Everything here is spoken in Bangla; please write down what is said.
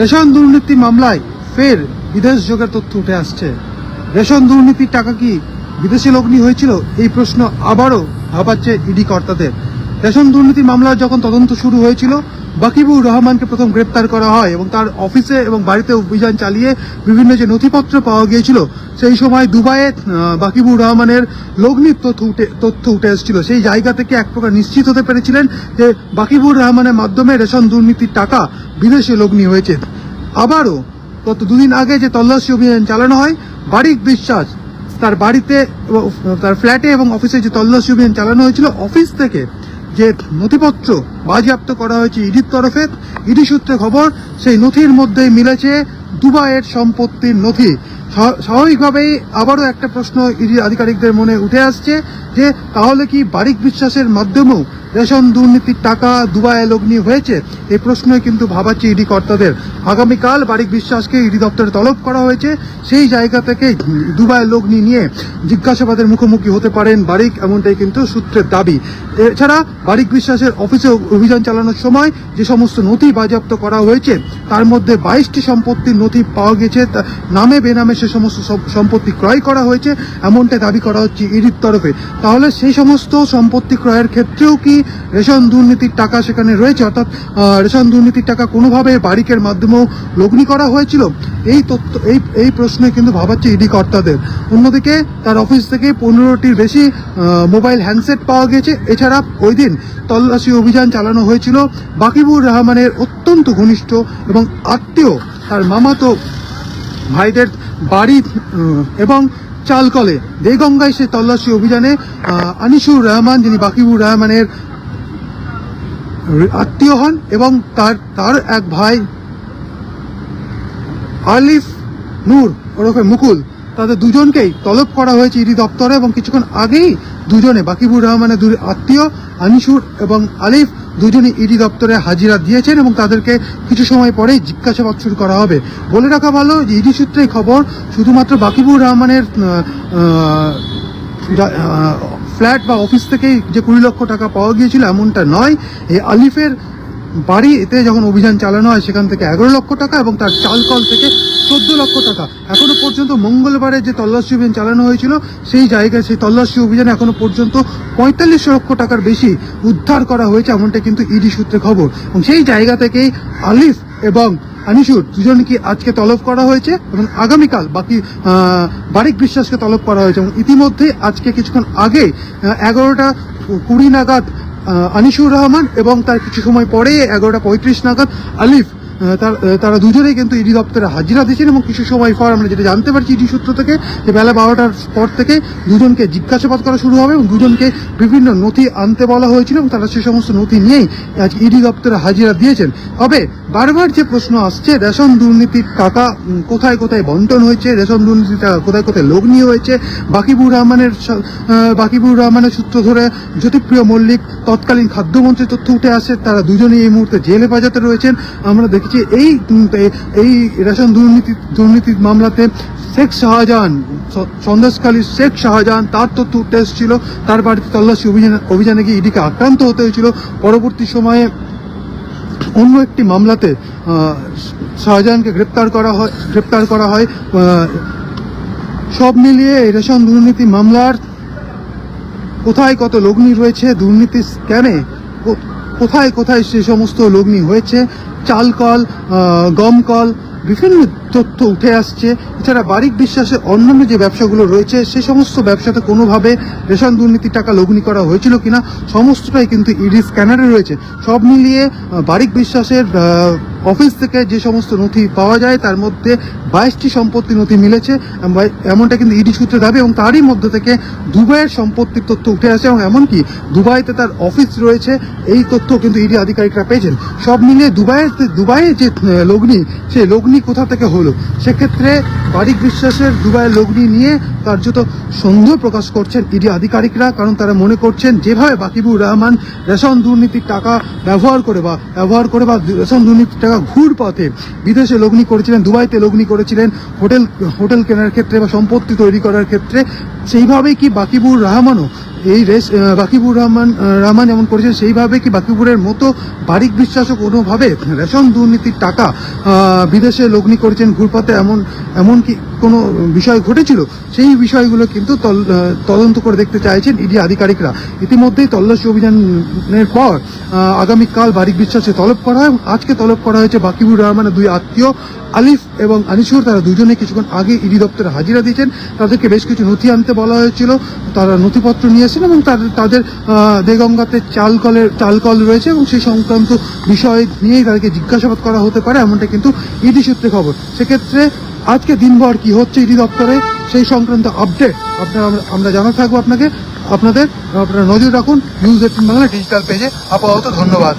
রেশন দুর্নীতি মামলায় ফের বিদেশ যোগের তথ্য উঠে আসছে। রেশন দুর্নীতির টাকা কি বিদেশে লগ্নি হয়েছিল? এই প্রশ্ন আবারও ভাবাচ্ছে ইডি কর্তাদের। রেশন দুর্নীতি মামলার যখন তদন্ত শুরু হয়েছিল বাকিবুর রহমানকে প্রথম গ্রেপ্তার করা হয় এবং তার অফিসে এবং বাড়িতে অভিযান চালিয়ে বিভিন্ন যে নথিপত্র পাওয়া গিয়েছিল, সেই সময় দুবাইয়ে বাকিবুর রহমানের লগ্নির তথ্য উঠে তথ্য উঠে এসেছিল। সেই জায়গা থেকে এক প্রকার নিশ্চিত হতে পেরেছিলেন যে বাকিবুর রহমানের মাধ্যমে রেশন দুর্নীতির টাকা বিদেশে লগ্নি হয়েছে। আবারও গত দুদিন আগে যে তল্লাশি অভিযান চালানো হয়, বারিক বিশ্বাস তার বাড়িতে তার ফ্ল্যাটে এবং অফিসে যে তল্লাশি অভিযান চালানো হয়েছিল, অফিস থেকে যে নথিপত্র বাজেয়াপ্ত করা হয়েছে ইডির তরফে, ইডি সূত্রে খবর, সেই নথির মধ্যেই মিলেছে দুবাইয়ের সম্পত্তির নথি। স্বাভাবিকভাবেই আবারও একটা প্রশ্ন ইডি আধিকারিকদের মনে উঠে আসছে যে, তাহলে কি বারিক বিশ্বাসের মাধ্যমেও রেশন দুর্নীতির টাকা দুবাইয়ে লগ্নি হয়েছে এই প্রশ্নই কিন্তু ভাবাচ্ছে ইডি কর্তাদের। আগামীকাল বারিক বিশ্বাসকে ইডি দপ্তরে তলব করা হয়েছে, সেই জায়গা থেকে দুবাইয়ের লগ্নি নিয়ে জিজ্ঞাসাবাদের মুখোমুখি হতে পারেন বারিক, এমনটাই কিন্তু সূত্রের দাবি। এছাড়া বারিক বিশ্বাসের অফিসে অভিযান চালানোর সময় যে সমস্ত নথি বাজেয়াপ্ত করা হয়েছে, তার মধ্যে বাইশটি সম্পত্তির নথি পাওয়া গেছে নামে বেনামে সে সমস্ত সম্পত্তি ক্রয় করা হয়েছে, এমনটাই দাবি করা হচ্ছে ইডির তরফে। তাহলে সেই সমস্ত সম্পত্তি ক্রয়ের ক্ষেত্রেও কি রেশন দুর্নীতির টাকা সেখানে রয়েছে, অর্থাৎ রেশন দুর্নীতির টাকা কোনোভাবে বারিকের মাধ্যমেও লগ্নি করা হয়েছিল? এই তথ্য, এই এই প্রশ্নে কিন্তু ভাবাচ্ছে ইডি কর্তাদের। অন্যদিকে, তার অফিস থেকে পনেরোটির বেশি মোবাইল হ্যান্ডসেট পাওয়া গেছে। এছাড়া ওই দিন তল্লাশি অভিযান চালানো হয়েছিল। বাকিবুর রহমানের অত্যন্ত ঘনিষ্ঠ এবং আত্মীয়, তার মামাতো ভাইদের বাড়ি এবং চালকলে। দেগঙ্গায় সে তল্লাশি অভিযানে আনিসুর রহমান, যিনি বাকিবুর রহমানের আত্মীয় হন এবং তার তার এক ভাই আলিফ নূর ওরফে মুকুল, তাদের দুজনকেই তলব করা হয়েছে ইডি দপ্তরে এবং কিছুক্ষণ আগেই দুজনে বাকিবুর রহমানের দুই আত্মীয় আনিসুর এবং আলিফ দুজনই ইডি দপ্তরে হাজিরা দিয়েছেন এবং তাদেরকে কিছু সময় পরেই জিজ্ঞাসাবাদ শুরু করা হবে। বলে রাখা ভালো যে ইডি সূত্রে খবর, শুধুমাত্র বাকিবুর রহমানের ফ্ল্যাট বা অফিস থেকেই যে কুড়ি লক্ষ টাকা পাওয়া গিয়েছিল এমনটা নয়। এই আলিফের বাড়িতে যখন অভিযান চালানো হয়, সেখান থেকে এগারো লক্ষ টাকা এবং তার চালকল থেকে চোদ্দ লক্ষ টাকা। এখনও পর্যন্ত মঙ্গলবারে যে তল্লাশি অভিযান চালানো হয়েছিল, সেই জায়গায় সেই তল্লাশি অভিযানে এখনও পর্যন্ত পঁয়তাল্লিশ লক্ষ টাকার বেশি উদ্ধার করা হয়েছে, এমনটা কিন্তু ইডি সূত্রে খবর। এবং সেই জায়গা থেকেই আলিফ এবং আনিসুর, দুজনকে আজকে তলব করা হয়েছে এবং আগামীকাল বাকি বারিক বিশ্বাসকে তলব করা হয়েছে এবং ইতিমধ্যে আজকে কিছুক্ষণ আগে এগারোটা কুড়ি নাগাদ আনিসুর রহমান এবং তার কিছু সময় পরে এগারোটা পঁয়ত্রিশ নাগাদ আলিফ তার- দুজনেই কিন্তু ইডি দপ্তরে হাজিরা দিয়েছেন এবং কিছু সময় পর আমরা যেটা জানতে পারছি ইডি সূত্র থেকে যে বেলা বারোটার পর থেকে দুজনকে জিজ্ঞাসাবাদ করা শুরু হবে এবং দুজনকে বিভিন্ন নথি আনতে বলা হয়েছিল এবং তারা সে সমস্ত নথি নিয়েই আজ ইডি দপ্তরে হাজিরা দিয়েছেন। তবে বারবার যে প্রশ্ন আসছে, রেশন দুর্নীতির টাকা কোথায় কোথায় বন্টন হয়েছে, রেশন দুর্নীতির টাকা কোথায় কোথায় লগ্নি হয়েছে, বাকিবুর রহমানের বাকিবুর রহমানের সূত্র ধরে জ্যোতিপ্রিয় মল্লিক তৎকালীন খাদ্যমন্ত্রীর তথ্য উঠে আসে, তারা দুজনেই এই মুহূর্তে জেল হেফাজতে রয়েছেন। আমরা দেখেছি এই এই রেশন দুর্নীতি দুর্নীতির মামলাতে শেখ শাহজাহান, স- সন্দেশখালী শেখ শাহজাহান, তার তো উঠে এসেছিল তার বাড়িতে তল্লাশি অভিযানে অভিযানে গিয়ে ইডিকে আক্রান্ত হতে হয়েছিল। পরবর্তী সময়ে অন্য একটি মামলাতে শাহজাহানকে গ্রেপ্তার করা হয় গ্রেপ্তার করা হয়। সব মিলিয়ে এই রেশন দুর্নীতি মামলার কোথায় কত লগ্নি রয়েছে? দুর্নীতি স্ক্যামে কোথায় কোথায় সে সমস্ত লগ্নি হয়েছে? চালকল গম গমকল বিভিন্ন তথ্য উঠে আসছে। এছাড়া বারিক বিশ্বাসের অন্যান্য যে ব্যবসাগুলো রয়েছে, সে সমস্ত ব্যবসাতে কোনোভাবে রেশন দুর্নীতির টাকা লগ্নি করা হয়েছিল কিনা, সমস্তটাই কিন্তু ইডি স্ক্যানারে রয়েছে। সব মিলিয়ে বারিক বিশ্বাসের অফিস থেকে যে সমস্ত নথি পাওয়া যায়, তার মধ্যে বাইশটি সম্পত্তি নথি মিলেছে এমনটা কিন্তু ইডি সূত্রে দাবি, এবং তারই মধ্যে থেকে দুবাইয়ের সম্পত্তির তথ্য উঠে আসে, এবং এমনকি দুবাইতে তার অফিস রয়েছে, এই তথ্য কিন্তু ইডি আধিকারিকরা পেয়েছেন। সব মিলিয়ে দুবাইয়ের দুবাইয়ের যে লগ্নি, সেই লগ্নি কোথা থেকে হলো। সেক্ষেত্রে বারিক বিশ্বাসের দুবাইয়ের লগ্নি নিয়ে কার্যত সন্দেহ প্রকাশ করছেন ইডি আধিকারিকরা, কারণ তারা মনে করছেন যেভাবে বাকিবুর রহমান রেশন দুর্নীতির টাকা ব্যবহার করে বা ব্যবহার করে বা রেশন দুর্নীতির টাকা ঘুর পথে বিদেশে লগ্নি করেছিলেন, দুবাইতে লগ্নি করেছিলেন, হোটেল হোটেল কেনার ক্ষেত্রে বা সম্পত্তি তৈরি করার ক্ষেত্রে, সেইভাবেই কি বাকিবুর রহমানও এই রেস বাকিবুর রহমান রহমান এমন করেছেন, সেইভাবে কি বাকিবুরের মতো বারিক বিশ্বাসও কোনোভাবে রেশন দুর্নীতির টাকা বিদেশে লগ্নি করেছেন ঘুরপাতে এমন এমন কি কোনো বিষয় ঘটেছিল, সেই বিষয়গুলো কিন্তু তদন্ত করে দেখতে চাইছেন ইডি আধিকারিকরা। ইতিমধ্যেই তল্লাশি অভিযানের পর আগামীকাল বারিক বিশ্বাসে তলব করা হয় আজকে তলব করা হয়েছে বাকিবুর রহমানের দুই আত্মীয়, আলিফ এবং আনিসুর। তারা দুজনে কিছুক্ষণ আগে ইডি দপ্তরে হাজিরা দিয়েছেন। তাদেরকে বেশ কিছু নথি আনতে বলা হয়েছিল। তারা নথিপত্র নিয়েছেন এবং তাদের দেগঙ্গাতে চালকলের, চালকল রয়েছে এবং সেই সংক্রান্ত বিষয় নিয়েই তাদেরকে জিজ্ঞাসাবাদ করা হতে পারে, এমনটা কিন্তু ইডি সূত্রে খবর। সেক্ষেত্রে আজকে দিনভর কি হচ্ছে ইডি দপ্তরে, সেই সংক্রান্ত আপডেট আপনার, আমরা- জানা থাকব আপনাকে। আপনাদের, আপনারা নজর রাখুন নিউজ এইটিন বাংলা ডিজিটাল পেজে আপাতত ধন্যবাদ।